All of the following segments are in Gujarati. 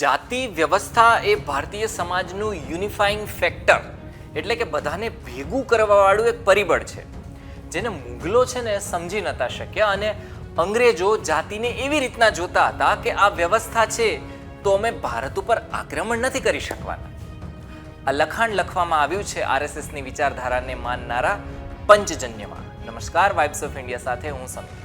જાતિ વ્યવસ્થા એ ભારતીય સમાજનું યુનિફાઈંગ ફેક્ટર એટલે કે બધાને ભેગું કરવાવાળું એક પરિબળ છે. જેને મુગલો છે ને સમજી નતા શક્યા અને અંગ્રેજો જાતિને એવી રીતના જોતા હતા કે આ વ્યવસ્થા છે તો અમે ભારત ઉપર આક્રમણ નથી કરી શકવાના. આ લખાણ લખવામાં આવ્યું છે આરએસએસની વિચારધારાને માનનારા પંચજન્યમાં. નમસ્કાર વાઇબ્સ ઓફ ઇન્ડિયા સાથે હું સમીર.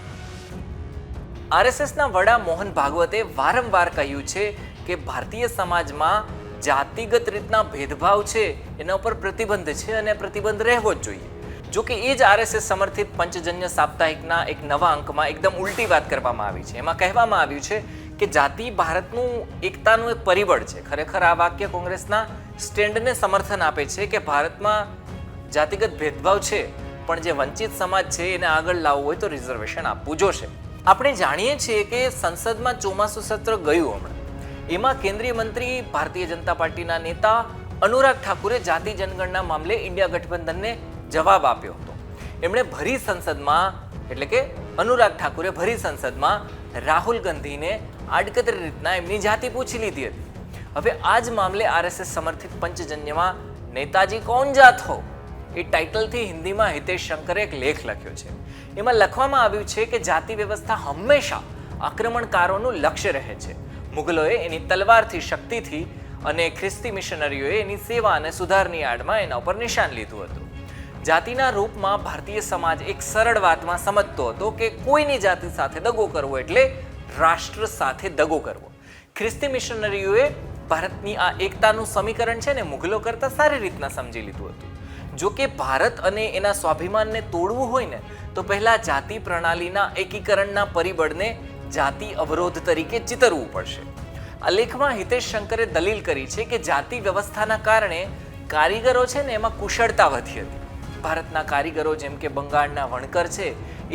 આરએસએસના વડા મોહન ભાગવતે વારંવાર કહ્યું છે કે ભારતીય સમાજમાં જાતિગત રીતના ભેદભાવ છે, એના ઉપર પ્રતિબંધ છે અને પ્રતિબંધ રહેવો જ જોઈએ. જો કે એ જ આરએસએસ સમર્થિત પંચજન્ય સાપ્તાહિકના એક નવા અંકમાં એકદમ ઉલટી વાત કરવામાં આવી છે. એમાં કહેવામાં આવ્યું છે કે જાતિ ભારતનું એકતાનું એક પરિબળ છે. ખરેખર આ વાક્ય કોંગ્રેસના સ્ટેન્ડને સમર્થન આપે છે કે ભારતમાં જાતિગત ભેદભાવ છે, પણ જે વંચિત સમાજ છે એને આગળ લાવવું હોય તો રિઝર્વેશન આપવું જોશે. આપણે જાણીએ છીએ કે સંસદમાં ચોમાસું સત્ર ગયું હમણાં. એમાં કેન્દ્રીય મંત્રી, ભારતીય જનતા પાર્ટીના નેતા અનુરાગ ઠાકુરે જાતિ જનગણના મામલે ઇન્ડિયા ગઠબંધનને જવાબ આપ્યો હતો. એમણે ભરી સંસદમાં, એટલે કે અનુરાગ ઠાકુરે ભરી સંસદમાં રાહુલ ગાંધીને આડકતરી રીતના એમની જાતિ પૂછી લીધી હતી. હવે આ જ મામલે આરએસએસ સમર્થિત પંચજન્યમાં નેતાજી કોણ જાત હો? એ ટાઇટલથી હિન્દીમાં હિતેશ શંકરે એક લેખ લખ્યો છે. એમાં લખવામાં આવ્યું છે કે જાતિ વ્યવસ્થા હંમેશા આક્રમણકારોનું લક્ષ્ય રહે છે. મુગલોએ એની તલવારથી શક્તિથી અને ખ્રિસ્તી મિશનરીઓએ એની સેવા અને સુધારની આડમાં એના ઉપર નિશાન લીધું હતું. જાતિના રૂપમાં ભારતીય સમાજ એક સરળ વાતમાં સમજતો હતો કે કોઈની જાતિ સાથે દગો કરવો એટલે રાષ્ટ્ર સાથે દગો કરવો. ખ્રિસ્તી મિશનરીઓએ ભારતની આ એકતાનું સમીકરણ છે ને મુગલો કરતાં સારી રીતના સમજી લીધું હતું. જો કે ભારત અને એના સ્વાભિમાનને તોડવું હોય ને, તો પહેલાં જાતિ પ્રણાલીના એકીકરણના પરિબળને જાતિ અવરોધ તરીકે ચિતરવું પડશે. આ લેખમાં હિતેશ શંકરે દલીલ કરી છે કે જાતિ વ્યવસ્થાના કારણે કારીગરો છે ને એમાં કુશળતા વધી હતી. ભારતના કારીગરો જેમ કે બંગાળના વણકર છે,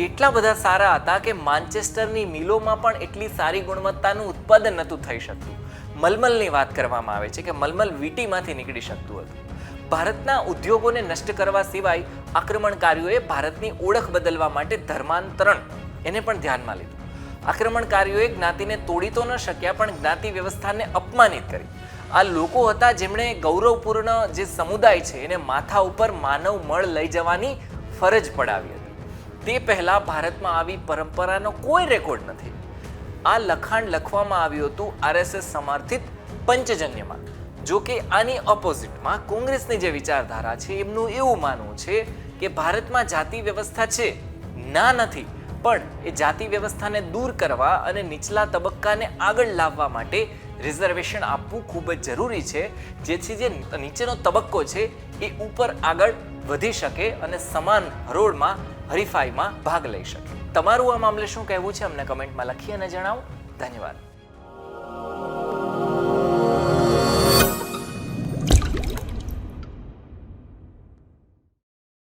એટલા બધા સારા હતા કે માન્ચેસ્ટરની મિલોમાં પણ એટલી સારી ગુણવત્તાનું ઉત્પાદન નહોતું થઈ શકતું. મલમલની વાત કરવામાં આવે છે કે મલમલ વીટીમાંથી નીકળી શકતું હતું. ભારતના ઉદ્યોગોને નષ્ટ કરવા સિવાય આક્રમણકારીઓએ ભારતની ઓળખ બદલવા માટે ધર્માંતરણ, એને પણ ધ્યાનમાં લીધું. આક્રમણકારીઓએ જ્ઞાતિને તોડી તો ન શક્યા, પણ જ્ઞાતિ વ્યવસ્થાને અપમાનિત કરી. આ લોકો હતા જેમણે ગૌરવપૂર્ણ જે સમુદાય છે, એને માથા ઉપર માનવ મળ લઈ જવાની ફરજ પડાવી હતી. તે પહેલા ભારતમાં આવી પરંપરાનો કોઈ રેકોર્ડ નથી. આ લખાણ લખવામાં આવ્યું હતું આરએસએસ સમર્થિત પંચજન્યમાં જો કે આની ઓપોઝિટમાં કોંગ્રેસની જે વિચારધારા છે, એમનું એવું માનવું છે કે ભારતમાં જાતિ વ્યવસ્થા છે, ના નથી. પણ એ જાતિ વ્યવસ્થાને દૂર કરવા અને નીચલા તબક્કાને આગળ લાવવા માટે રિઝર્વેશન આપવું ખૂબ જ જરૂરી છે. જેથી જે નીચેનો તબક્કો છે એ ઉપર આગળ વધી શકે અને સમાન હરોળમાં, હરીફાઈમાં ભાગ લઈ શકે. તમારું આ મામલે શું કહેવું છે? અમને કમેન્ટમાં લખી અને જણાવો. ધન્યવાદ.